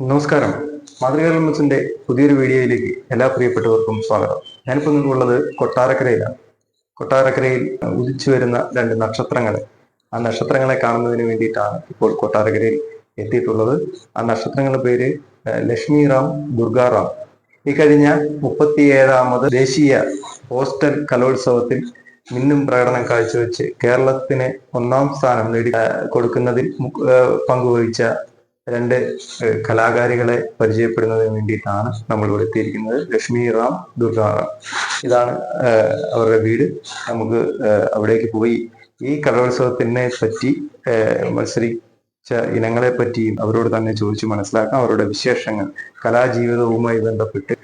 നമസ്കാരം. മാതൃകാലംബസിന്റെ പുതിയൊരു വീഡിയോയിലേക്ക് എല്ലാ പ്രിയപ്പെട്ടവർക്കും സ്വാഗതം. ഞാനിപ്പോൾ നിങ്ങൾക്കുള്ളത് കൊട്ടാരക്കരയിലാണ്. കൊട്ടാരക്കരയിൽ ഉദിച്ചു വരുന്ന രണ്ട് നക്ഷത്രങ്ങളെ ആ നക്ഷത്രങ്ങളെ കാണുന്നതിന് വേണ്ടിയിട്ടാണ് ഇപ്പോൾ കൊട്ടാരക്കരയിൽ എത്തിയിട്ടുള്ളത്. ആ നക്ഷത്രങ്ങളുടെ പേര് ലക്ഷ്മി റാം ദുർഗാറാം ഈ കഴിഞ്ഞ മുപ്പത്തിയേഴാമത് ദേശീയ ഹോസ്റ്റൽ കലോത്സവത്തിൽ മിന്നും പ്രകടനം കാഴ്ചവെച്ച് കേരളത്തിന് ഒന്നാം സ്ഥാനം നേടി കൊടുക്കുന്നതിൽ പങ്കുവഹിച്ച രണ്ട് കലാകാരികളെ പരിചയപ്പെടുന്നതിന് വേണ്ടിയിട്ടാണ് നമ്മൾ ഇവിടെ എത്തിയിരിക്കുന്നത്. ലക്ഷ്മി റാം ദുർഗ റാം. ഇതാണ് അവരുടെ വീട്. നമുക്ക് അവിടേക്ക് പോയി ഈ കലോത്സവത്തിനെ പറ്റി മത്സരിച്ച ഇനങ്ങളെ പറ്റിയും അവരോട് തന്നെ ചോദിച്ചു മനസ്സിലാക്കാം. അവരുടെ വിശേഷങ്ങൾ കലാജീവിതവുമായി ബന്ധപ്പെട്ട്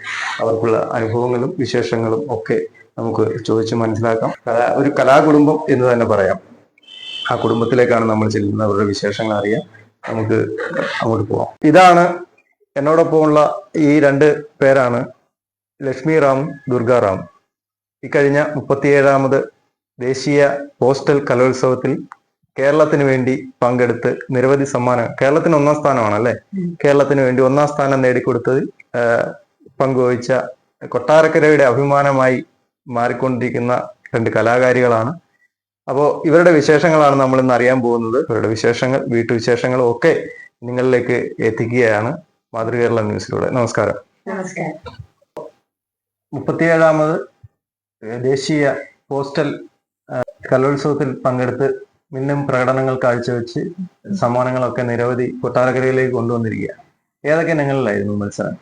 അവർക്കുള്ള അനുഭവങ്ങളും വിശേഷങ്ങളും ഒക്കെ നമുക്ക് ചോദിച്ച് മനസ്സിലാക്കാം. കലാ ഒരു കലാകുടുംബം എന്ന് തന്നെ പറയാം. ആ കുടുംബത്തിലേക്കാണ് നമ്മൾ ചെല്ലുന്നത്. അവരുടെ വിശേഷങ്ങൾ അറിയാം. നമുക്ക് അങ്ങോട്ട് പോവാം. ഇതാണ് എന്നോടൊപ്പമുള്ള ഈ രണ്ട് പേരാണ് ലക്ഷ്മി റാം ദുർഗാറാം ഇക്കഴിഞ്ഞ മുപ്പത്തിയേഴാമത് ദേശീയ പോസ്റ്റൽ കലോത്സവത്തിൽ കേരളത്തിന് വേണ്ടി പങ്കെടുത്ത് നിരവധി സമ്മാനം കേരളത്തിന് ഒന്നാം സ്ഥാനമാണ് അല്ലെ കേരളത്തിന് വേണ്ടി ഒന്നാം സ്ഥാനം നേടിക്കൊടുത്തതിൽ പങ്കുവഹിച്ച കൊട്ടാരക്കരയുടെ അഭിമാനമായി മാറിക്കൊണ്ടിരിക്കുന്ന രണ്ട് കലാകാരികളാണ് അപ്പോൾ ഇവരുടെ വിശേഷങ്ങളാണ് നമ്മൾ ഇന്ന് അറിയാൻ പോകുന്നത്. ഇവരുടെ വിശേഷങ്ങൾ വീട്ടുവിശേഷങ്ങളും ഒക്കെ നിങ്ങളിലേക്ക് എത്തിക്കുകയാണ് മാതൃകേരള ന്യൂസിലൂടെ. നമസ്കാരം. മുപ്പത്തിയേഴാമത് ദേശീയ പോസ്റ്റൽ കലോത്സവത്തിൽ പങ്കെടുത്ത് മിന്നും പ്രകടനങ്ങൾ കാഴ്ചവെച്ച് സമ്മാനങ്ങളൊക്കെ നിരവധി കൊട്ടാരക്കരയിലേക്ക് കൊണ്ടുവന്നിരിക്കുക ഏതൊക്കെ നിങ്ങളിലായിരുന്നു മത്സരം?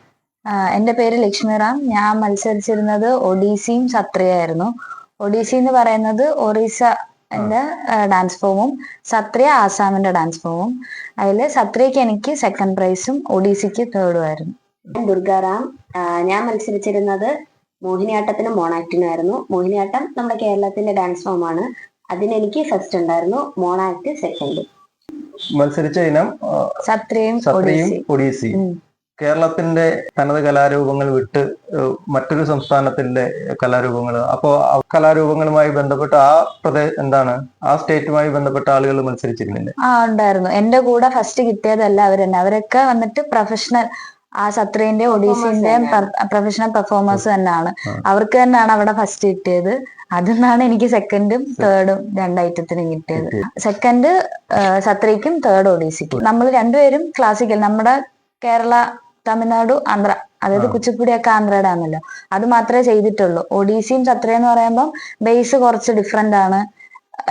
എന്റെ പേര് ലക്ഷ്മിറാം ഞാൻ മത്സരിച്ചിരുന്നത് ഒഡീസിയും സത്രിയായിരുന്നു ഒഡീസി എന്ന് പറയുന്നത് ഒറീസ ഡാൻസ് ഫോമും സത്രിയ ആസാമിന്റെ ഡാൻസ് ഫോമും അതിൽ സത്രിയക്ക് എനിക്ക് സെക്കൻഡ് പ്രൈസും ഒഡീസിക്ക് തേർഡും ആയിരുന്നു. ദുർഗാറാം ഞാൻ മത്സരിച്ചിരുന്നത് മോഹിനിയാട്ടത്തിനും മോണാക്ടിനും ആയിരുന്നു. മോഹിനിയാട്ടം നമ്മുടെ കേരളത്തിന്റെ ഡാൻസ് ഫോമാണ് അതിന് എനിക്ക് ഫസ്റ്റ് ഉണ്ടായിരുന്നു. മോണാക്ട് സെക്കൻഡ് മത്സരിച്ച ഇനം സത്രിയും ഒഡീസി. കേരളത്തിന്റെ തനത് കലാരൂപങ്ങൾ വിട്ട് മറ്റൊരു സംസ്ഥാനത്തിന്റെ കലാരൂപങ്ങൾ. അപ്പോ ആ കലാരൂപങ്ങളുമായി ബന്ധപ്പെട്ട ആ പ്രദേശ എന്താണ് ആ സ്റ്റേറ്റുമായി ബന്ധപ്പെട്ട ആളുകൾ മത്സരിച്ചിരുന്നില്ലേ? ആ ഉണ്ടായിരുന്നു. എന്റെ കൂടെ ഫസ്റ്റ് കിട്ടിയതല്ല അവരെന്നെ. അവരൊക്കെ വന്നിട്ട് പ്രൊഫഷണൽ ആ സത്രേന്റെ ഒഡീസിന്റെയും പ്രൊഫഷണൽ പെർഫോമൻസ് തന്നെയാണ്. അവർക്ക് തന്നെയാണ് അവിടെ ഫസ്റ്റ് കിട്ടിയത്. അതിന്നാണ് എനിക്ക് സെക്കൻഡും തേർഡും രണ്ട് ഐറ്റത്തിനും കിട്ടിയത്. സെക്കൻഡ് സത്രിക്കും തേർഡ് ഒഡീസിക്കും. നമ്മൾ രണ്ടുപേരും ക്ലാസിക്കൽ നമ്മുടെ കേരള തമിഴ്നാടു ആന്ധ്ര. അതായത് കുച്ചിപ്പുടി കുച്ചിപ്പുടിയൊക്കെ ആന്ധ്രയുടെ ആണല്ലോ അത് മാത്രമേ ചെയ്തിട്ടുള്ളൂ. ഒഡീസിയും സത്രിയ എന്ന് പറയുമ്പോൾ ബേസ് കുറച്ച് ഡിഫറെന്റ് ആണ്.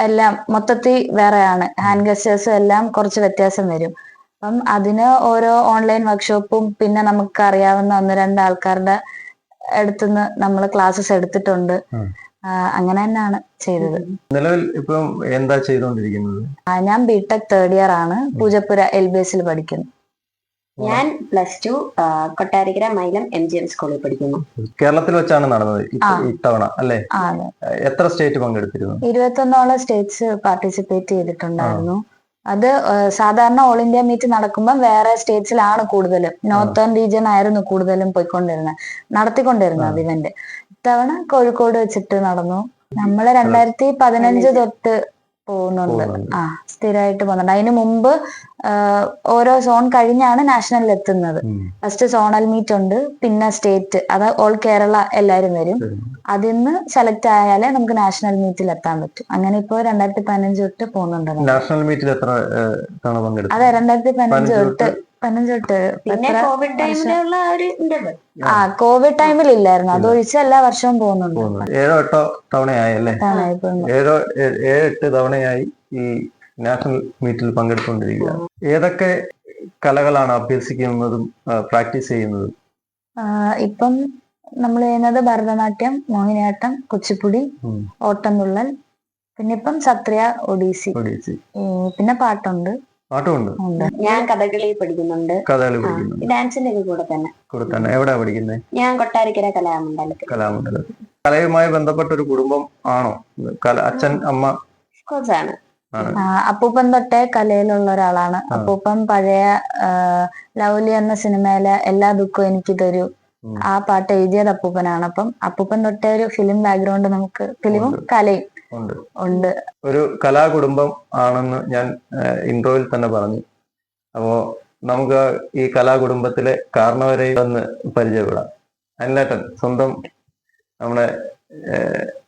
എല്ലാം മൊത്തത്തിൽ വേറെയാണ്. ഹാൻഡ് ഗസ്റ്റേഴ്സും എല്ലാം കുറച്ച് വ്യത്യാസം വരും. അപ്പം അതിന് ഓരോ ഓൺലൈൻ വർക്ക്ഷോപ്പും പിന്നെ നമുക്ക് അറിയാവുന്ന ഒന്ന് രണ്ട് ആൾക്കാരുടെ അടുത്തുനിന്ന് നമ്മൾ ക്ലാസ്സസ് എടുത്തിട്ടുണ്ട്. അങ്ങനെ തന്നെയാണ് ചെയ്തത്. നിലവിൽ ഇപ്പം എന്താ ചെയ്തുകൊണ്ടിരിക്കുന്നത്? ഞാൻ ബിടെക് തേർഡ് ഇയർ ആണ്. പൂജപ്പുര എൽ ബി എസിൽ പഠിക്കുന്നു. ഞാൻ plus two Kottarakkara Mylam M G M സ്കൂളിൽ പഠിക്കുന്നു. കേരളത്തിൽ വെച്ചാണ് നടന്നത്. ഇത്തവണ അല്ലെ? എത്ര സ്റ്റേറ്റ് പങ്കെടുത്തിരുന്നു? ഇരുപത്തൊന്നോളം സ്റ്റേറ്റ്സ് പാർട്ടിസിപ്പേറ്റ് ചെയ്തിട്ടുണ്ടായിരുന്നു. അത് സാധാരണ ഓൾ ഇന്ത്യ മീറ്റ് നടക്കുമ്പോൾ വേറെ സ്റ്റേറ്റ്സിലാണ് കൂടുതലും. നോർത്തേൺ റീജിയൻ ആയിരുന്നു കൂടുതലും പോയിക്കൊണ്ടിരുന്നത് നടത്തിക്കൊണ്ടിരുന്നത് ഇവന്റ് ഇത്തവണ കോഴിക്കോട് വെച്ചിട്ട് നടന്നു. നമ്മൾ രണ്ടായിരത്തി പതിനഞ്ച്. തൊട്ട് പോകുന്നുണ്ട്. ആ സ്ഥിരമായിട്ട് പോകുന്നുണ്ട്. അതിന് മുമ്പ് ഓരോ സോൺ കഴിഞ്ഞാണ് നാഷണലിൽ എത്തുന്നത്. ഫസ്റ്റ് സോണൽ മീറ്റ് ഉണ്ട് പിന്നെ സ്റ്റേറ്റ് അത് ഓൾ കേരള എല്ലാരും വരും. അതിൽ നിന്ന് സെലക്ട് ആയാലേ നമുക്ക് നാഷണൽ മീറ്റിൽ എത്താൻ പറ്റും. അങ്ങനെ ഇപ്പോ രണ്ടായിരത്തി പതിനഞ്ച് തൊട്ട് പോകുന്നുണ്ട് നാഷണൽ മീറ്റിൽ എത്ര അതെ രണ്ടായിരത്തി പതിനഞ്ച് തൊട്ട് പതിനഞ്ച് തൊട്ട് പിന്നെ കോവിഡ് ടൈമിലുള്ള ഒരു ഇന്റർവെൽ ആ കോവിഡ് ടൈമിൽ ഇല്ലായിരുന്നു. അത് ഒഴിച്ച് എല്ലാ വർഷവും പോകുന്നുണ്ട്. ഏഴോ എട്ടോ തവണയായി അല്ലേ? ഏഴോ ഏഴ് എട്ട് തവണയായി ഈ നാഷണൽ മീറ്റിൽ പങ്കെടുത്തുകൊണ്ടിരിക്കുക. ഏതൊക്കെ കലകളാണ് അഭ്യസിക്കുന്നതും പ്രാക്ടീസ് ചെയ്യുന്നതും? ഇപ്പം നമ്മൾ ചെയ്യുന്നത് ഭരതനാട്യം മോഹിനിയാട്ടം കുച്ചിപ്പുടി. ഓട്ടംതുള്ളൽ പിന്നെ ഇപ്പം സത്രിയ ഒഡീസി. ഒഡീസി. പിന്നെ പാട്ടുണ്ട്. പാട്ടുമുണ്ട്. ഞാൻ കഥകളി പഠിക്കുന്നുണ്ട്. കഥകളി പഠിക്കുന്നുണ്ട്. ഡാൻസിന്റെ ഒക്കെ കൂടെ തന്നെ. കൂടെ തന്നെ. എവിടെയാ പഠിക്കുന്നത് ഞാൻ കൊട്ടാരിക്കര കലാമണ്ഡലത്തിൽ. കലാമണ്ഡലത്തിൽ. കലയുമായി ബന്ധപ്പെട്ട ഒരു കുടുംബം ആണോ? കല അച്ഛൻ അമ്മ? ആണ്. അപ്പൂപ്പൻ തൊട്ടേ കലയിലുള്ള ഒരാളാണ്. അപ്പൂപ്പൻ പഴയ ലൗലി എന്ന സിനിമയിലെ എല്ലാ ദുഃഖവും എനിക്ക് തരൂ ആ പാട്ട് എഴുതിയത് അപ്പൂപ്പനാണ്. അപ്പം അപ്പൂപ്പൻ തൊട്ടേ ഒരു ഫിലിം ബാക്ക്ഗ്രൗണ്ട് നമുക്ക് ഫിലിമും കലയും. ഉണ്ട്. ഉണ്ട്. ഒരു കലാകുടുംബം ആണെന്ന് ഞാൻ ഇൻട്രോയിൽ തന്നെ പറഞ്ഞു. അപ്പോ നമുക്ക് ഈ കലാകുടുംബത്തിലെ കാരണവരെ ഒന്ന് പരിചയപ്പെടാം. അനിലേട്ടൻ സ്വന്തം നമ്മുടെ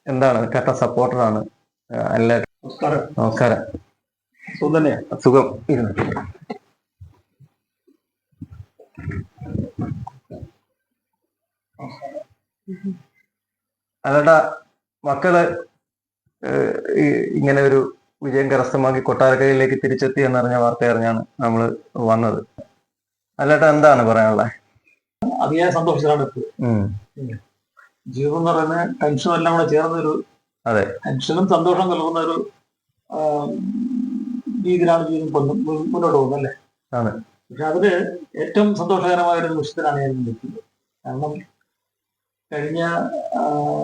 എന്താണ് കട്ട സപ്പോർട്ടറാണ് അനിലേട്ടൻ. നമസ്കാരം. നമസ്കാരം. സുഖം ഇരുന്നു. അല്ലേട്ടാ മക്കൾ ഇങ്ങനെ ഒരു വിജയം കരസ്ഥമാക്കി കൊട്ടാരക്കരയിലേക്ക് തിരിച്ചെത്തി എന്നറിഞ്ഞ വാർത്ത അറിഞ്ഞാണ് നമ്മൾ വന്നത്. അല്ലാട്ട എന്താണ് പറയാനുള്ളത് അതിയായ സന്തോഷത്തിലാണ് സന്തോഷിച്ചാണ് ജീവിതം എന്ന് പറയുന്ന ടെൻഷനും എല്ലാം കൂടെ ചേർന്ന ഒരു അതെ. ടെൻഷനും സന്തോഷം നൽകുന്ന ഒരു രീതിയിലാണ് ജീവിതം മുന്നോട്ട് പോകുന്നത് അല്ലേ. പക്ഷെ അതിൽ ഏറ്റവും സന്തോഷകരമായ ഒരു നിമിഷത്തിലാണ് ഞാൻ നിൽക്കുന്നത്. കാരണം കഴിഞ്ഞ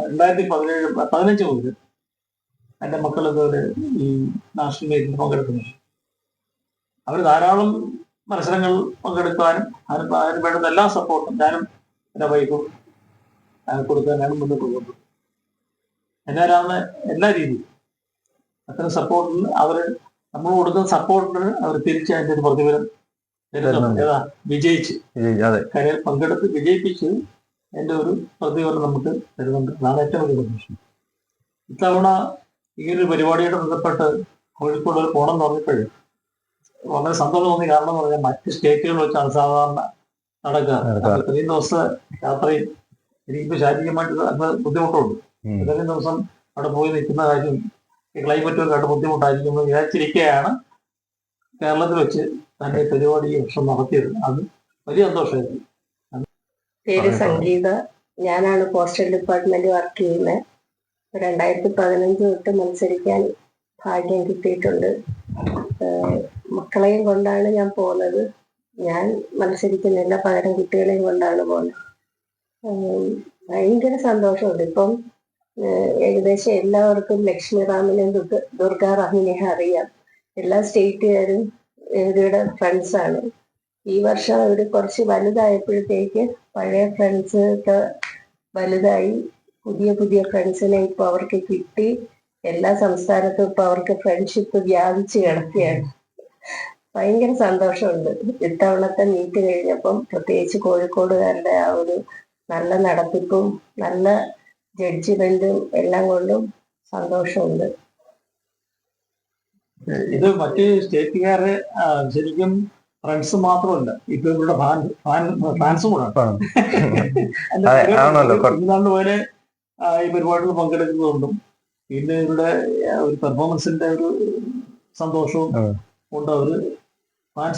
രണ്ടായിരത്തി പതിനേഴ് പതിനഞ്ച് മുതൽ എന്റെ മക്കൾ ഇതുപോലെ ഈ നാഷണൽ മീറ്റിൽ പങ്കെടുക്കുന്നുണ്ട് അവർ ധാരാളം മത്സരങ്ങൾ പങ്കെടുക്കാനും അതിന് അതിന് വേണ്ടുന്ന എല്ലാ സപ്പോർട്ടും ഞാനും എന്റെ വൈഫും കൊടുക്കാനാണ് മുന്നോട്ട് പോകുന്നത് എന്നാലാവുന്ന എല്ലാ രീതിയിലും അത്തരം സപ്പോർട്ടിൽ അവർ നമ്മൾ കൊടുക്കുന്ന സപ്പോർട്ടിന് അവർ തിരിച്ച് അതിന്റെ ഒരു പ്രതിഫലം. ഏതാ? വിജയിച്ച്. കരയിൽ പങ്കെടുത്ത് വിജയിപ്പിച്ച് അതിന്റെ ഒരു പ്രതിഫലം നമുക്ക് തരുന്നുണ്ട്. അതാണ് ഏറ്റവും വലിയ സന്തോഷം ഇത്തവണ ഈ ഒരു പരിപാടിയോട് ബന്ധപ്പെട്ട് കോഴിക്കോട് ഒരു പോണം എന്ന് പറഞ്ഞപ്പോഴേ വളരെ സന്തോഷം തോന്നി. കാരണം എന്ന് പറഞ്ഞാൽ മറ്റ് സ്റ്റേറ്റുകൾ വെച്ചാണ് സാധാരണ നടക്കുക. ഇത്രയും ദിവസം യാത്രയും എനിക്കിപ്പോൾ ശാരീരികമായിട്ട് അത് ബുദ്ധിമുട്ടുണ്ട്. ഇത്രയും ദിവസം അവിടെ പോയി നിൽക്കുന്ന കാര്യം ഈ ക്ലൈമറ്റ് ഒക്കെ ബുദ്ധിമുട്ടായിരിക്കും എന്ന് വിചാരിച്ചിരിക്കുകയാണ് കേരളത്തിൽ വെച്ച് തന്റെ പരിപാടി ഈ വർഷം നടത്തിയത്. അത് വലിയ സന്തോഷമായിരുന്നു. പേര്. സംഗീത. ഞാനാണ് പോസ്റ്റൽ ഡിപ്പാർട്ട്മെന്റ് വർക്ക് ചെയ്യുന്നത്. രണ്ടായിരത്തി പതിനഞ്ച് തൊട്ട് മത്സരിക്കാൻ ഭാഗ്യം കിട്ടിയിട്ടുണ്ട്. മക്കളെയും കൊണ്ടാണ് ഞാൻ പോകുന്നത്. ഞാൻ മത്സരിക്കുന്നില്ല. പകരം കുട്ടികളെയും കൊണ്ടാണ് പോകുന്നത്. ഭയങ്കര സന്തോഷമുണ്ട്. ഇപ്പം ഏകദേശം എല്ലാവർക്കും ലക്ഷ്മി റാമിനെയും ദുർഗാ റാമിനെ അറിയാം. എല്ലാ സ്റ്റേറ്റുകാരും ഇവരുടെ ഫ്രണ്ട്സാണ് ഈ വർഷം അവർ കുറച്ച് വലുതായപ്പോഴത്തേക്ക് പഴയ ഫ്രണ്ട്സ് ഒക്കെ വലുതായി. പുതിയ പുതിയ ഫ്രണ്ട്സിനെ ഇപ്പൊ അവർക്ക് കിട്ടി. എല്ലാ സംസ്ഥാനത്തും ഇപ്പൊ അവർക്ക് ഫ്രണ്ട്ഷിപ്പ് വ്യാപിച്ച് കിടക്കുകയാണ്. ഭയങ്കര സന്തോഷമുണ്ട്. ഇത്തവണത്തെ മീറ്റ് കഴിഞ്ഞപ്പം പ്രത്യേകിച്ച് കോഴിക്കോടുകാരുടെ ആ ഒരു നല്ല നടത്തിപ്പും നല്ല ജഡ്ജ്മെന്റും എല്ലാം കൊണ്ടും സന്തോഷമുണ്ട്. ഇത് മറ്റ് സ്റ്റേറ്റുകാരെ ശരിക്കും ഫ്രണ്ട്സ് മാത്രമല്ല ഇപ്പൊ ഇവരുടെ ഫാൻ ഫാൻ ഫാൻസും കൂടെ. ആണല്ലോ. പോലെ ഈ പരിപാടികൾ പങ്കെടുക്കുന്നതുകൊണ്ടും പിന്നെ ഇവരുടെ ഒരു പെർഫോമൻസിന്റെ ഒരു സന്തോഷവും. കൊണ്ട് അവർ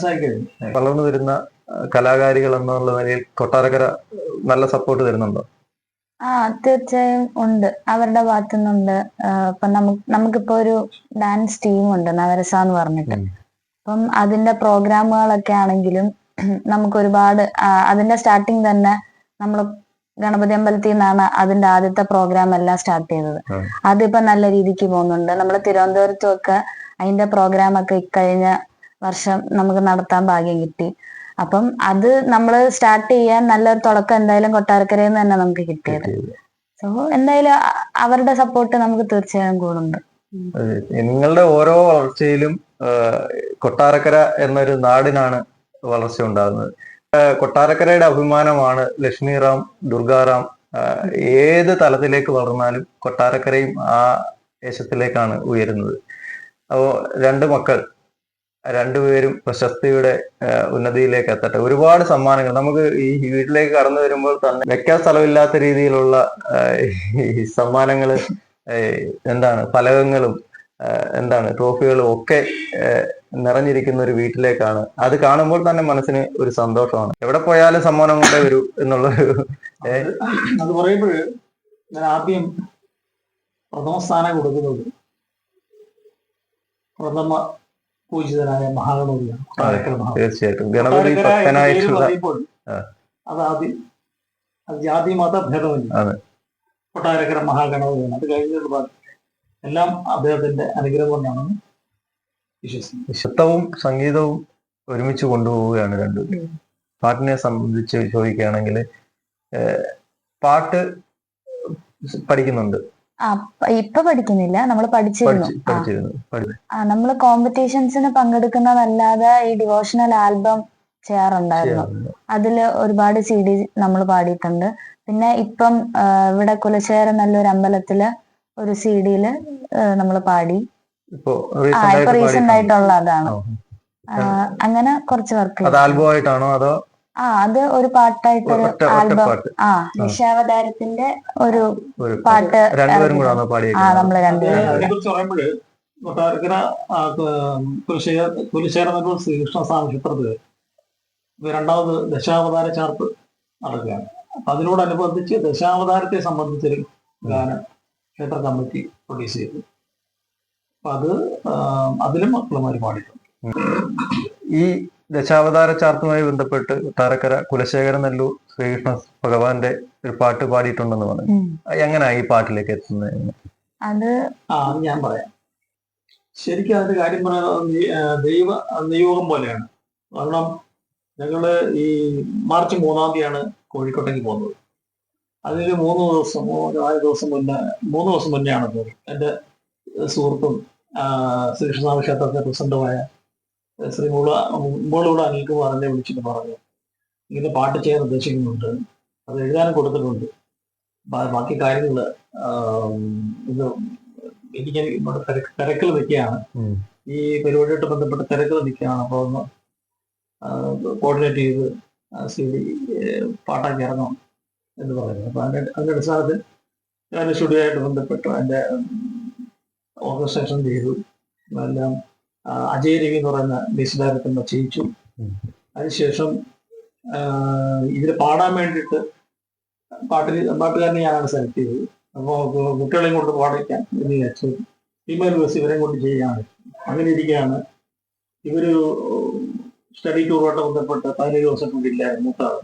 ആയി കഴിഞ്ഞു. വളർന്നു വരുന്ന കലാകാരികൾ എന്നുള്ള നിലയിൽ കൊട്ടാരക്കര നല്ല സപ്പോർട്ട് തരുന്നുണ്ടോ? ആ തീർച്ചയായും ഉണ്ട്. അവരുടെ ഭാഗത്തു നിന്നുണ്ട് ഇപ്പൊ നമുക്ക് നമുക്കിപ്പോ ഒരു ഡാൻസ് ടീം ഉണ്ട് നവരസ എന്ന് പറഞ്ഞിട്ട്. അപ്പം അതിന്റെ പ്രോഗ്രാമുകളൊക്കെ ആണെങ്കിലും നമുക്ക് ഒരുപാട് അതിന്റെ സ്റ്റാർട്ടിങ് തന്നെ നമ്മൾ ഗണപതി അമ്പലത്തിൽ നിന്നാണ് അതിന്റെ ആദ്യത്തെ പ്രോഗ്രാം എല്ലാം സ്റ്റാർട്ട് ചെയ്തത്. അതിപ്പോ നല്ല രീതിക്ക് പോകുന്നുണ്ട്. നമ്മൾ തിരുവനന്തപുരത്തും ഒക്കെ അതിന്റെ പ്രോഗ്രാം ഒക്കെ ഇക്കഴിഞ്ഞ വർഷം നമുക്ക് നടത്താൻ ഭാഗ്യം കിട്ടി. അപ്പം അത് നമ്മൾ സ്റ്റാർട്ട് ചെയ്യാൻ നല്ലൊരു തുടക്കം എന്തായാലും കൊട്ടാരക്കരയിൽ നിന്ന് തന്നെ നമുക്ക് കിട്ടിയത്. സോ എന്തായാലും അവരുടെ സപ്പോർട്ട് നമുക്ക് തീർച്ചയായും കൂടുന്നുണ്ട്. നിങ്ങളുടെ ഓരോ വളർച്ചയിലും കൊട്ടാരക്കര എന്നൊരു നാടിനാണ് വളർച്ച ഉണ്ടാകുന്നത്. കൊട്ടാരക്കരയുടെ അഭിമാനമാണ് ലക്ഷ്മിറാം ദുർഗാറാം ഏത് തലത്തിലേക്ക് വളർന്നാലും കൊട്ടാരക്കരയും ആ ദേശത്തിലേക്കാണ് ഉയരുന്നത്. അപ്പോ രണ്ട് മക്കൾ രണ്ടുപേരും പ്രശസ്തിയുടെ ഉന്നതിയിലേക്ക് എത്തട്ടെ. ഒരുപാട് സമ്മാനങ്ങൾ. നമുക്ക് ഈ വീട്ടിലേക്ക് കടന്നു വരുമ്പോൾ തന്നെ വെക്കാൻ സ്ഥലമില്ലാത്ത രീതിയിലുള്ള സമ്മാനങ്ങൾ എന്താണ്? ഫലകങ്ങളും എന്താണ് ട്രോഫികളും ഒക്കെ നിറഞ്ഞിരിക്കുന്ന ഒരു വീട്ടിലേക്കാണ് അത് കാണുമ്പോൾ തന്നെ മനസ്സിന് ഒരു സന്തോഷമാണ് എവിടെ പോയാലും സമ്മാനം കൊണ്ടേ വരൂ എന്നുള്ള അത് പറയുമ്പോൾ ഞാൻ ആദ്യം പ്രഥമ സ്ഥാനം കൊടുക്കുന്നത് പ്രഥമ പൂജിതനായ മഹാഗണപതിയാണ്. തീർച്ചയായിട്ടും ഗണപതി. അത് ആദ്യം അത് ജാതി മത ഭേദമില്ല. കൊട്ടാരക്കര മഹാഗണപതിയാണ് അത് കഴിഞ്ഞത് ബാക്കി എല്ലാം അദ്ദേഹത്തിന്റെ അനുഗ്രഹം കൊണ്ടാണെന്ന് വിശ്വസിക്കുന്നു ശബ്ദവും സംഗീതവും ഒരുമിച്ച് കൊണ്ടുപോവുകയാണ് രണ്ടുപേരും പാട്ടിനെ സംബന്ധിച്ച് ചോദിക്കുകയാണെങ്കിൽ പാട്ട് പഠിക്കുന്നുണ്ട്. ഇപ്പൊ പഠിക്കുന്നില്ല. നമ്മൾ പഠിച്ചിരുന്നു. നമ്മൾ കോമ്പറ്റീഷൻസിന് പങ്കെടുക്കുന്നതല്ലാതെ ഈ ഡിവോഷണൽ ആൽബം ചെയ്യാറുണ്ടായിരുന്നു. അതിൽ അതിൽ ഒരുപാട് സി ഡി നമ്മൾ പാടിയിട്ടുണ്ട്. പിന്നെ ഇപ്പം ഇവിടെ കുലശേരം നല്ലൊരു അമ്പലത്തിൽ ഒരു സി ഡിയിൽ നമ്മൾ പാടി. ഇപ്പോ റീസെന്റ്? ആയിട്ടുള്ള അതാണ്. അങ്ങനെ കുറച്ച് വർക്ക് അത് ആൽബം ആയിട്ടാണോ അതോ ആ അത് ഒരു പാട്ടായിട്ടൊരു ആൽബം. ആ ദശാവതാരത്തിന്റെ ഒരു പാട്ട് ആ പാടിയേക്കുന്നത് നമ്മൾ രണ്ടുപേരും അതിനെ കുറിച്ച് പറയുമ്പോൾ കൊട്ടാരക്കര കുലശേഖര കുലശേഖരനല്ലൂർ ശ്രീകൃഷ്ണസ്വാമി ക്ഷേത്രത്തിൽ ഇപ്പൊ രണ്ടാമത് ദശാവതാര ചാർത്ത് നടക്കുകയാണ്. അപ്പൊ അതിനോടനുബന്ധിച്ച് ദശാവതാരത്തെ സംബന്ധിച്ചൊരു ഗാനം ക്ഷേത്ര കമ്മിറ്റി പ്രൊഡ്യൂസ് ചെയ്തു. അപ്പൊ അത് അതിലും മക്കളുമാര് പാടിയിട്ടുണ്ട്. ഈ ദശാവതാര ചാർത്തുമായി ബന്ധപ്പെട്ട് താരക്കര കുലശേഖര നെല്ലൂർ ശ്രീകൃഷ്ണ ഭഗവാന്റെ ഒരു പാട്ട് പാടിയിട്ടുണ്ടെന്ന് പറഞ്ഞു. എങ്ങനെയാ ഈ പാട്ടിലേക്ക് എത്തുന്നത് അത് ആ ഞാൻ പറയാം. ശരിക്കും അതിന്റെ കാര്യം പറയുന്നത് ദൈവ നിയോഗം പോലെയാണ്. കാരണം ഞങ്ങൾ ഈ മാർച്ച് മൂന്നാം തീയതിയാണ് കോഴിക്കോട്ടേക്ക് പോകുന്നത്. അതിന് മൂന്ന് ദിവസം മൂന്ന് നാല് ദിവസം മുന്നേ മൂന്ന് ദിവസം മുന്നെയാണ് എന്റെ സുഹൃത്തും ശ്രീകൃഷ്ണനാഥ ക്ഷേത്രത്തിലെ പ്രസിഡന്റുമായ ശ്രീ മുള മുളൂടെ അനിൽകുമാർ എന്നെ വിളിച്ചിട്ട് പറഞ്ഞു. ഇങ്ങനെ പാട്ട് ചെയ്യാൻ ഉദ്ദേശിക്കുന്നുണ്ട്. അത് എഴുതാനും കൊടുത്തിട്ടുണ്ട്. ബാക്കി കാര്യങ്ങൾ ഇത് എനിക്ക് ഇവിടെ തിരക്ക് തിരക്കിൽ നിൽക്കുകയാണ്. ഈ പരിപാടിയായിട്ട് ബന്ധപ്പെട്ട് തിരക്കിൽ നിൽക്കുകയാണ്. അപ്പോൾ ഒന്ന് കോർഡിനേറ്റ് ചെയ്ത് സി ഡി പാട്ടാക്കി ഇറങ്ങണം. എന്ന് പറയുന്നത്. അപ്പൊ അതിന്റെ അതിന്റെ അടിസ്ഥാനത്തിൽ ഞാൻ സ്റ്റുഡിയോ ആയിട്ട് ബന്ധപ്പെട്ടു. അതിന്റെ ഓർക്കസ്ട്രേഷൻ ചെയ്തു. എല്ലാം അജയ് രവി എന്ന് പറയുന്ന മ്യൂസിക് ഡയറക്ടറിനെ ചെയ്യിച്ചു അതിനുശേഷം ഇതിൽ പാടാൻ വേണ്ടിയിട്ട് പാട്ടിൽ പാട്ടുകാരനെ ഞാനാണ് സെലക്ട് ചെയ്തത്. അപ്പോൾ കുട്ടികളെയും കൊണ്ട് പാടിക്കാൻ എന്ന് വിചാരിച്ചു. ഫീമെയിൽ ബസ് ഇവരെയും കൊണ്ട് ചെയ്യുകയാണ് അങ്ങനെ ഇരിക്കുകയാണ്. ഇവർ സ്റ്റഡി ടൂറുമായിട്ട് ബന്ധപ്പെട്ട് പതിനേഴ് ദിവസം കൊണ്ടില്ലായിരുന്നു മൂത്താറ്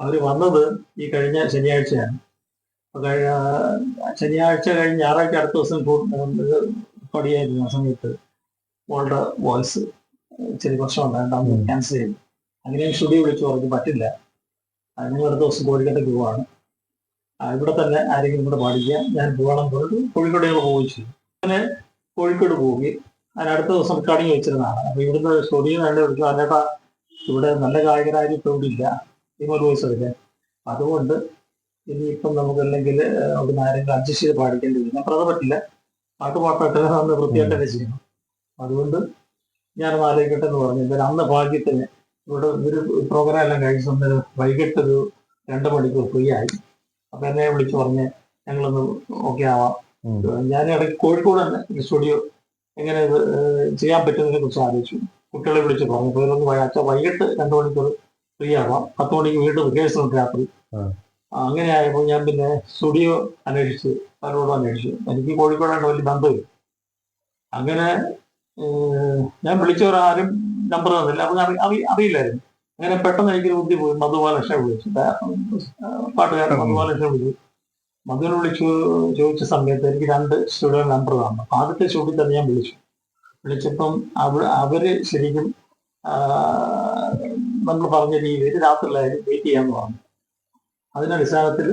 അവർ വന്നത് ഈ കഴിഞ്ഞ ശനിയാഴ്ചയാണ്. ശനിയാഴ്ച കഴിഞ്ഞ് ഞായറാഴ്ച അടുത്ത ദിവസം റെക്കോർഡിയായിരുന്നു ആ സമയത്ത്. മോളുടെ വോയിസ് ചെറിയ പ്രശ്നമുണ്ടായിട്ട് ഉണ്ടായിരുന്നു. ക്യാൻസൽ ചെയ്തു. അങ്ങനെ സ്റ്റുഡിയോ വിളിച്ചു പറഞ്ഞു പറ്റില്ല. അതിന് അടുത്ത ദിവസം കോഴിക്കോട്ടേക്ക് പോവാണ്. ഇവിടെ തന്നെ ആരെങ്കിലും കൂടെ പാടിക്കുക ഞാൻ പോകണം പറഞ്ഞിട്ട് കോഴിക്കോട് ഞങ്ങൾ പോവുകയും ചെയ്തു. അങ്ങനെ കോഴിക്കോട് പോവുകയും അതിന് അടുത്ത ദിവസം റെക്കോർഡിങ് വെച്ചിരുന്നതാണ്. അപ്പൊ ഇവിടുന്ന് സ്റ്റുഡിയോ വേണ്ടി വിളിച്ചു അതിനേട്ടാ ഇവിടെ നല്ല ഗായകരാരും ഇപ്പൊ ഇവിടെ ഇല്ല എടുക്കാൻ അതുകൊണ്ട് ഇനിയിപ്പം നമുക്ക് അല്ലെങ്കിൽ അവിടുന്ന് ആരെങ്കിലും അഡ്ജസ്റ്റ് ചെയ്ത് പാടിക്കേണ്ടി വരും. അപ്പം അത് പറ്റില്ല. പാട്ട് പാട്ടായിട്ട് അന്ന് വൃത്തിയായിട്ട് തന്നെ ചെയ്യണം അതുകൊണ്ട് ഞാനൊന്ന് ആലോചിക്കട്ടെ എന്ന് പറഞ്ഞു. എന്തായാലും അന്ന് ഭാഗ്യത്തിന് ഇവിടെ ഒരു പ്രോഗ്രാം എല്ലാം കഴിച്ച് അന്നേരം വൈകിട്ട് ഒരു രണ്ട് മണിക്കൂർ ഫ്രീ ആയി. അപ്പൊ എന്നെ വിളിച്ചു പറഞ്ഞ് ഞങ്ങളൊന്ന് ഓക്കെ ആവാം. ഞാൻ ഇടയ്ക്ക് കോഴിക്കോട് തന്നെ സ്റ്റുഡിയോ എങ്ങനെ ചെയ്യാൻ പറ്റുന്നതിനെ കുറിച്ച് ആലോചിച്ചു. കുട്ടികളെ വിളിച്ച് പറഞ്ഞു. അപ്പോൾ വൈകിട്ട് വൈകിട്ട് രണ്ട് മണിക്കൂർ ഫ്രീ ആവാം പത്ത് മണിക്ക് വീണ്ടും റിഹേഴ്സൽ ഉണ്ട് രാത്രി അങ്ങനെ ആയപ്പോൾ ഞാൻ പിന്നെ സ്റ്റുഡിയോ അന്വേഷിച്ച് പലരോടും അന്വേഷിച്ചു. എനിക്ക് കോഴിക്കോടായിട്ട് വലിയ ബന്ധമില്ല അങ്ങനെ ഞാൻ വിളിച്ചവരാരും നമ്പർ തന്നില്ല. അപ്പൊ അറിയില്ലായിരുന്നു. അങ്ങനെ പെട്ടെന്ന് എനിക്കൊരു ബുദ്ധി പോയി. മധുബാലകൃഷ്ണനെ വിളിച്ചു. പാട്ടുകാരൻ മധുബാലകൃഷ്ണനെ വിളിച്ചു. മധുവിനെ വിളിച്ചു ചോദിച്ച സമയത്ത് എനിക്ക് രണ്ട് സ്റ്റുഡിയോ നമ്പർ തന്നു. ആദ്യത്തെ സ്റ്റുഡിയോ തന്നെ ഞാൻ വിളിച്ചു. വിളിച്ചപ്പം അവ അവർ ശരിക്കും നമ്മൾ പറഞ്ഞ രീതിയിൽ രാത്രിയിലായാലും വെയിറ്റ് ചെയ്യാന്ന് പറഞ്ഞു അതിന്റെ അടിസ്ഥാനത്തിൽ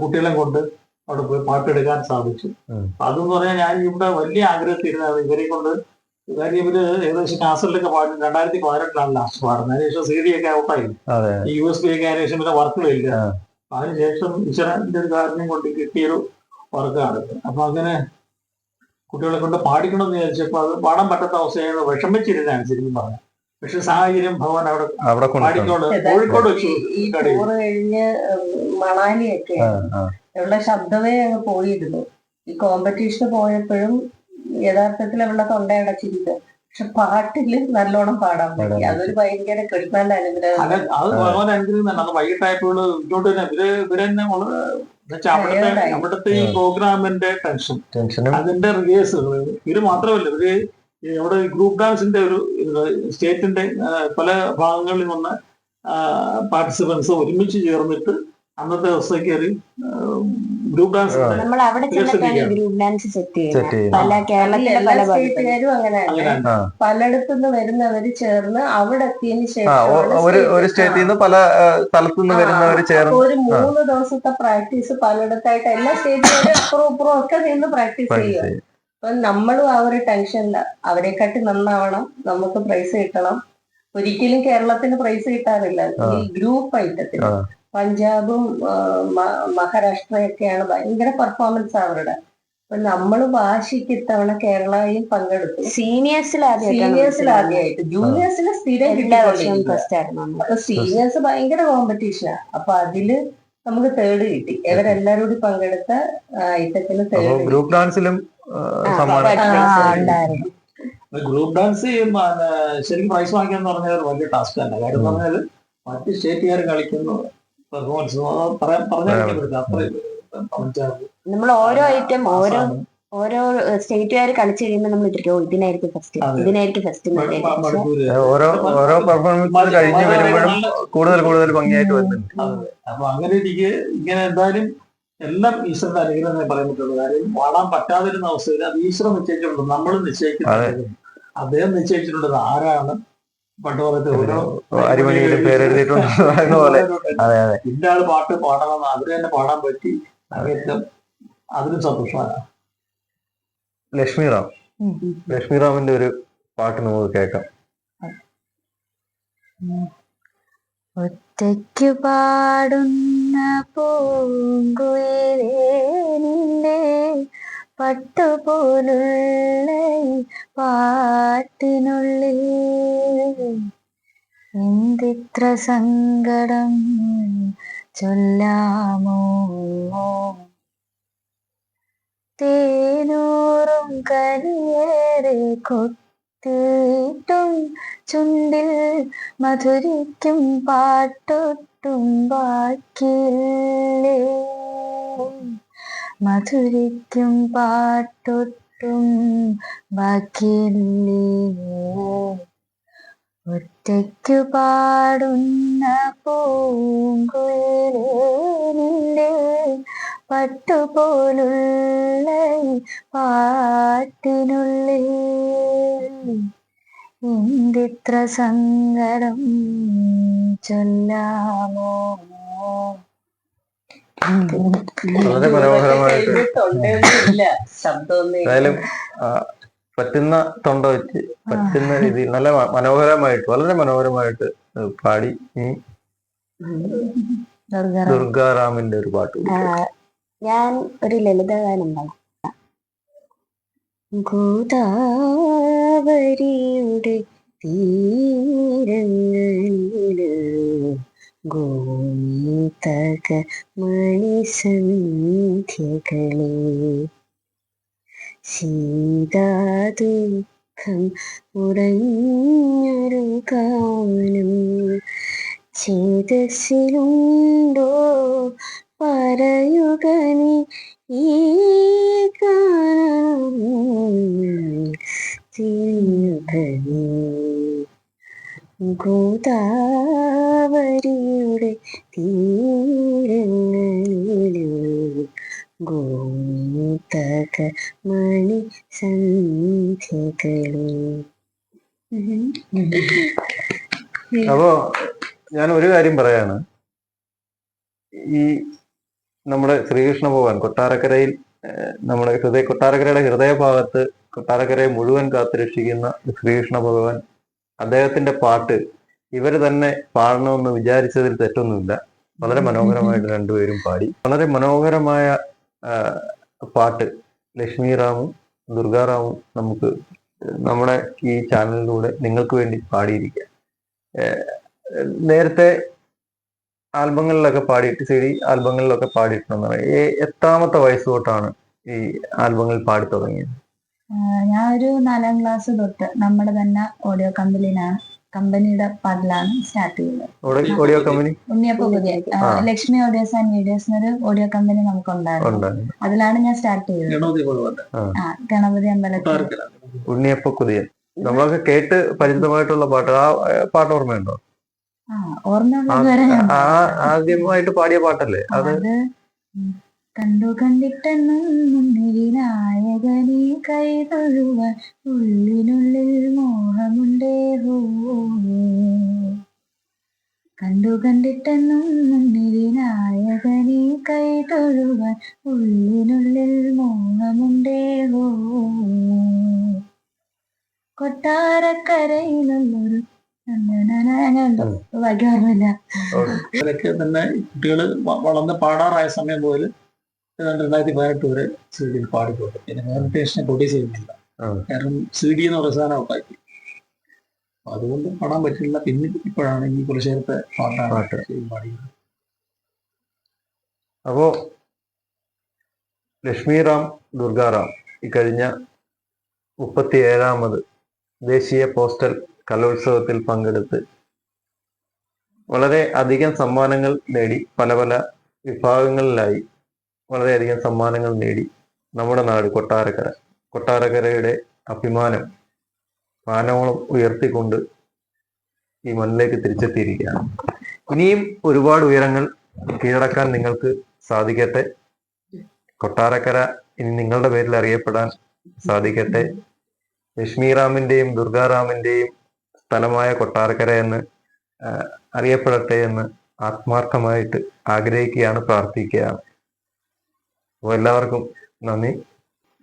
കുട്ടികളെ കൊണ്ട് അവിടെ പോയി പാട്ടെടുക്കാൻ സാധിച്ചു. അതെന്ന് പറഞ്ഞാൽ ഞാൻ ഇവിടെ വലിയ ആഗ്രഹത്തിരുന്നത് ഇവരെ കൊണ്ട് കാര്യം ഇവർ ഏകദേശം കാസറിലൊക്കെ പാടി. രണ്ടായിരത്തി പതിനെട്ടിലാണ് ലാസ്റ്റ് പാടുന്നത്. അതിനുശേഷം സി ഡി ഒക്കെ ഔട്ടായി ഈ യു എസ് ബി ഒക്കെ അതിനുശേഷം പിന്നെ വർക്കുകളില്ല. അതിനുശേഷം ഈശ്വരന്റെ ഒരു കാരണം കൊണ്ട് കിട്ടിയൊരു വർക്കാണ് അപ്പൊ അങ്ങനെ കുട്ടികളെ കൊണ്ട് പാടിക്കണമെന്ന് വിചാരിച്ചപ്പോ അത് പാടാൻ പറ്റാത്ത അവസ്ഥയാണ് വിഷമിച്ചിരുന്നാണ് ശരിക്കും പറഞ്ഞു പക്ഷെ സാഹചര്യം ഭഗവാൻ അവിടെ അവിടെ കോഴിക്കോട് വെച്ചു ഈ ടൂറ് കഴിഞ്ഞ് മണാലിയൊക്കെ. ഉള്ള ശബ്ദമേ അങ്ങ് പോയിരുന്നു. ഈ കോമ്പറ്റീഷന് പോയപ്പോഴും യഥാർത്ഥത്തിൽ അവളുടെ തൊണ്ടയടച്ചിരിക്കുക പക്ഷെ പാട്ടിൽ നല്ലോണം പാടാൻ പറ്റി. അതൊരു ഭയങ്കര കൃഷ്ണന്റെ അനുഗ്രഹം. അത് ഭഗവാൻ അനുഗ്രഹം വൈകിട്ടായപ്പോൾ ഇങ്ങോട്ട് തന്നെ. ഇവർ ഇവർ തന്നെ വളരെ അവിടുത്തെ അവിടുത്തെ ഈ പ്രോഗ്രാമിന്റെ ടെൻഷൻ അതിന്റെ റിഹേഴ്സൽ ഇവർ മാത്രമല്ല ഇവർ നമ്മുടെ ഗ്രൂപ്പ് ഡാൻസിന്റെ ഒരു സ്റ്റേറ്റിന്റെ പല ഭാഗങ്ങളിൽ നിന്ന് പാർട്ടിസിപ്പൻസ് ഒരുമിച്ച് ചേർന്നിട്ട് അന്നത്തെ ദിവസം ഒരു ഗ്രൂപ്പ് ഡാൻസ് നമ്മൾ അവിടെ ഗ്രൂപ്പ് ഡാൻസ് സെറ്റ് പല കേരളത്തിലെ പല ഭാഗത്തും. സ്റ്റേറ്റുകാരും അങ്ങനെ ആ. പലയിടത്തുനിന്ന് വരുന്നവര് ചേർന്ന് അവിടെ എത്തിയതിനു ശേഷം ഒരു ഒരു സ്റ്റേറ്റിൽ നിന്ന് പല സ്ഥലത്തു നിന്ന് വരുന്നവർ ചേർന്ന്. ഒരു മൂന്ന് ദിവസത്തെ പ്രാക്ടീസ് പലയിടത്തായിട്ട് എല്ലാ സ്റ്റേറ്റുകാരും അപ്പുറം ഇപ്പുറം ഒക്കെ നിന്ന് പ്രാക്ടീസ് പഠിച്ച് ചെയ്യും ചെയ്യും. അപ്പൊ നമ്മളും ആ ഒരു ടെൻഷനില്ല അവരെക്കാട്ടി നന്നാവണം. നമുക്ക് പ്രൈസ് കിട്ടണം. ഒരിക്കലും കേരളത്തിന് പ്രൈസ് കിട്ടാറില്ല. ഈ ഗ്രൂപ്പ് ഐറ്റത്തിൽ പഞ്ചാബും മഹാരാഷ്ട്രയൊക്കെയാണ് ഭയങ്കര പെർഫോമൻസ് അവരുടെ. അപ്പൊ നമ്മൾ വാശിക്ക് ഇത്തവണ കേരളയും പങ്കെടുത്തു. സീനിയേഴ്സിൽ സീനിയേഴ്സിൽ ആദ്യമായിട്ട് ജൂനിയേഴ്സിന് സ്ഥിരം. അപ്പൊ സീനിയേഴ്സ് ഭയങ്കര കോമ്പറ്റീഷൻ അപ്പൊ അതിൽ നമുക്ക് തേർഡ് കിട്ടി. ഇവരെല്ലാരും കൂടി പങ്കെടുത്ത ഐറ്റത്തിന് തേർഡ് ഗ്രൂപ്പ് ഡാൻസിലും ഉണ്ടായിരുന്നു. ഗ്രൂപ്പ് ഡാൻസ് ശരിക്കും പ്രൈസ് വാങ്ങിക്കാന്ന് പറഞ്ഞാൽ വലിയ ടാസ്ക് തന്നെ കാര്യം പറഞ്ഞാൽ പറഞ്ഞാൽ മറ്റ് സ്റ്റേറ്റുകാർ കളിക്കുന്നു. പെർഫോമൻസ് നമ്മൾ ഓരോ ഐറ്റം ഓരോ ഓരോ സ്റ്റേറ്റുകാർ കളിച്ചു കഴിയുമ്പോൾ നമ്മൾ ഇട്ടിരിക്കും "ഓ, ഇതിനായിരിക്കും ഫസ്റ്റ് ഇതിനായിരിക്കും ഫസ്റ്റ് ഓരോ ഓരോ പെർഫോമൻസ് കഴിഞ്ഞ് വരുമ്പോഴും കൂടുതൽ കൂടുതൽ ഭംഗിയായിട്ട് വരുന്നുണ്ട്. അപ്പൊ അങ്ങനെ എനിക്ക് ഇങ്ങനെ എന്തായാലും എല്ലാം ഈശ്വരന്റെ അനുഗ്രഹം എന്നേ പറയാൻ പറ്റുള്ളൂ. കാര്യം പാടാൻ പറ്റാതിരുന്ന അവസ്ഥയിൽ അത് ഈശ്വരൻ നിശ്ചയിച്ചിട്ടുണ്ട്. നമ്മൾ നിശ്ചയിക്കുന്നുണ്ട്. അദ്ദേഹം നിശ്ചയിച്ചിട്ടുണ്ട്. ആരാണ്? പണ്ട് പോലത്തെ ഓരോ ഇന്ന ആൾ പാട്ട് പാടണം. അവർ തന്നെ പാടാൻ പറ്റി. അങ്ങേറ്റം അതിലും സന്തോഷമാണ് ലക്ഷ്മി റാം. ഉം, ഉം. ലക്ഷ്മി റാമിന്റെ ഒരു പാട്ട് നമുക്ക് കേൾക്കാം. ഒറ്റയ്ക്കു പാടുന്ന പൂങ്കുയിലേ നിന്റെ പട്ടുപോലുള്ള പാട്ടിനുള്ളിൽ എന്തിത്ര സങ്കടം ചൊല്ലാമോ? തേനൂറും കനിയേറെ കൊത്തിയിട്ടും ചുണ്ടിൽ മധുരിക്കും പാട്ടൊട്ടും ബാക്കിയില്ലേ മധുരിക്കും പാട്ടൊട്ടും ബാക്കിയില്ലേ ഒറ്റയ്ക്കു പാടുന്ന പൂങ്കുയിലേ പട്ടുപോലുള്ള പാട്ടിനുള്ളിൽ എന്തിത്ര സങ്കടം ചൊല്ലാമോ? വളരെ മനോഹരമായിട്ട്. എന്തായാലും പറ്റുന്ന തൊണ്ട വെച്ച് പറ്റുന്ന രീതിയിൽ നല്ല മനോഹരമായിട്ട് വളരെ മനോഹരമായിട്ട് പാടി. ഈ ദുർഗാറാമിന്റെ ഒരു പാട്ട്. ഞാൻ ഒരു ലളിതഗാനം പാടാം. ഗോദാവരിയുടെ തീരങ്ങളിൽ ഗോതക മണിസന്ധ്യകളെ. ശീതാദുഃഖം ഉറഞ്ഞൊരു കാലം ചേതസ്സിലുണ്ടോ പറയുക നീ ഈ ഗാനം ഗോദാവരിയുടെ തീരങ്ങളിലു ഗോതക മണി സന്ധ്യകളെ. അപ്പോ ഞാൻ ഒരു കാര്യം പറയാണ്. ഈ നമ്മുടെ ശ്രീകൃഷ്ണ ഭഗവാൻ കൊട്ടാരക്കരയിൽ നമ്മുടെ ഹൃദയ കൊട്ടാരക്കരയുടെ ഹൃദയഭാഗത്ത് കൊട്ടാരക്കരയെ മുഴുവൻ കാത്തുരക്ഷിക്കുന്ന ശ്രീകൃഷ്ണ ഭഗവാൻ അദ്ദേഹത്തിന്റെ പാട്ട് ഇവർ തന്നെ പാടണമെന്ന് വിചാരിച്ചതിൽ തെറ്റൊന്നുമില്ല. വളരെ മനോഹരമായിട്ട് രണ്ടുപേരും പാടി. വളരെ മനോഹരമായ പാട്ട് ലക്ഷ്മി റാമും ദുർഗാറാമും നമുക്ക് നമ്മുടെ ഈ ചാനലിലൂടെ നിങ്ങൾക്ക് വേണ്ടി പാടിയിരിക്കുക. നേരത്തെ ആൽബങ്ങളിലൊക്കെ പാടിയിട്ട് ഡി ആൽബങ്ങളിലൊക്കെ പാടിയിട്ടുണ്ടെന്ന് പറയാം എത്രാമത്തെ വയസ്സ് തൊട്ടാണ് ഈ ആൽബങ്ങൾ പാടി തുടങ്ങിയത്. ഞാൻ ഒരു നാലാം ക്ലാസ് തൊട്ട് നമ്മുടെ തന്നെ ഓഡിയോ കമ്പനിയിലാണ് കമ്പനിയുടെ പാട്ടിലാണ് സ്റ്റാർട്ട് ചെയ്തത്. ഓഡിയോ ഓഡിയോ കമ്പനി ഉണ്ണിയപ്പ പുതിയ. ലക്ഷ്മി ഓഡിയോസ് ആൻഡ് വീഡിയോസ് എന്നൊരു ഓഡിയോ കമ്പനി നമുക്ക് ഉണ്ടായിരുന്നു. അതിലാണ് ഞാൻ സ്റ്റാർട്ട് ചെയ്തത്. ആ. ഗണപതി അമ്പലത്തിൽ. ഉണ്ണിയപ്പ കുതിയൻ നമ്മളൊക്കെ കേട്ട് പരിചിതമായിട്ടുള്ള പാട്ട്. ആ പാട്ട് ഓർമ്മയുണ്ടോ? ആ ഓർമ്മ വരെ ഞാൻ ആ ആദ്യമായിട്ട് പാടിയ പാട്ടല്ലേ അത്. കണ്ടു കണ്ടിട്ടെന്നും മുന്നിലായകനെ കൈതൊഴുവാൻ ഉള്ളിനുള്ളിൽ മോഹമുണ്ടേ ഹോ കണ്ടു കണ്ടിട്ടെന്നും മുന്നിലായകനെ കൈതൊഴുവാൻ ഉള്ളിനുള്ളിൽ മോഹമുണ്ടേവോ കൊട്ടാരക്കരയിലുള്ളൊരു അതിലൊക്കെ തന്നെ കുട്ടികൾ വളർന്ന് പാടാറായ സമയം മുതൽ ഏതാണ്ട് രണ്ടായിരത്തി പതിനെട്ട് വരെ സി ഡി പാടിക്കൊണ്ട് പിന്നെ വേറെ പ്രൊഡ്യൂസ് ചെയ്യുന്നില്ല കാരണം സി ഡി എന്ന് പറയുന്ന സാധനം ഉണ്ടാക്കി അതുകൊണ്ട് പാടാൻ പറ്റില്ല. പിന്നെ ഇപ്പോഴാണ് ഈ കുറച്ചേരത്തെ പാട്ടാണ് പാടിയത്. അപ്പോ ലക്ഷ്മിറാം ദുർഗാറാം ഇക്കഴിഞ്ഞ കഴിഞ്ഞ മുപ്പത്തി ഏഴാമത് ദേശീയ പോസ്റ്റൽ കലോത്സവത്തിൽ പങ്കെടുത്ത് വളരെ അധികം സമ്മാനങ്ങൾ നേടി പല പല വിഭാഗങ്ങളിലായി. വളരെയധികം സമ്മാനങ്ങൾ നേടി. നമ്മുടെ നാട് കൊട്ടാരക്കര. കൊട്ടാരക്കരയുടെ അഭിമാനം മാനവോളം ഉയർത്തിക്കൊണ്ട് ഈ മണ്ണിലേക്ക് തിരിച്ചെത്തിയിരിക്കുകയാണ്. ഇനിയും ഒരുപാട് ഉയരങ്ങൾ കീഴടക്കാൻ നിങ്ങൾക്ക് സാധിക്കട്ടെ. കൊട്ടാരക്കര ഇനി നിങ്ങളുടെ പേരിൽ അറിയപ്പെടാൻ സാധിക്കട്ടെ. ലക്ഷ്മിറാമിന്റെയും ദുർഗാറാമിന്റെയും സ്ഥലമായ കൊട്ടാരക്കര എന്ന് അറിയപ്പെടട്ടെ എന്ന് ആത്മാർത്ഥമായിട്ട് ആഗ്രഹിക്കുകയാണ് പ്രാർത്ഥിക്കുകയാണ്. അപ്പോൾ എല്ലാവർക്കും നന്ദി.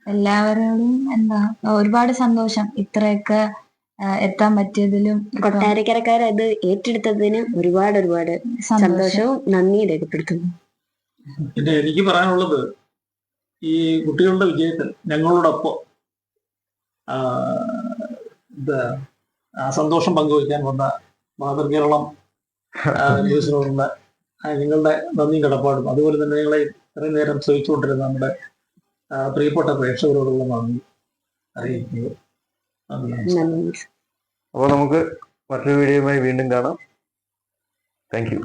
എല്ലാവരോടും എന്താ ഒരുപാട് സന്തോഷം ഇത്രയൊക്കെ എത്താൻ പറ്റിയതിലും കൊട്ടാരക്കരക്കാർ അത് ഏറ്റെടുത്തതിന് ഒരുപാട് ഒരുപാട് സന്തോഷവും നന്ദിയും രേഖപ്പെടുത്തുന്നു. പിന്നെ എനിക്ക് പറയാനുള്ളത് ഈ കുട്ടികളുടെ വിജയത്തിൽ ഞങ്ങളോടൊപ്പം ആ, എന്താ ആ സന്തോഷം പങ്കുവയ്ക്കാൻ വന്ന മാതൃകേരളം ന്യൂസിനോടുള്ള നിങ്ങളുടെ നന്ദിയും കടപ്പാടും. അതുപോലെ തന്നെ നിങ്ങളെ ഇത്രയും നേരം ശ്രമിച്ചുകൊണ്ടിരുന്ന നമ്മുടെ പ്രിയപ്പെട്ട പ്രേക്ഷകരോടുള്ള നന്ദി അറിയിക്കുക അപ്പോൾ നമുക്ക് മറ്റൊരു വീഡിയോയുമായി വീണ്ടും കാണാം. Thank you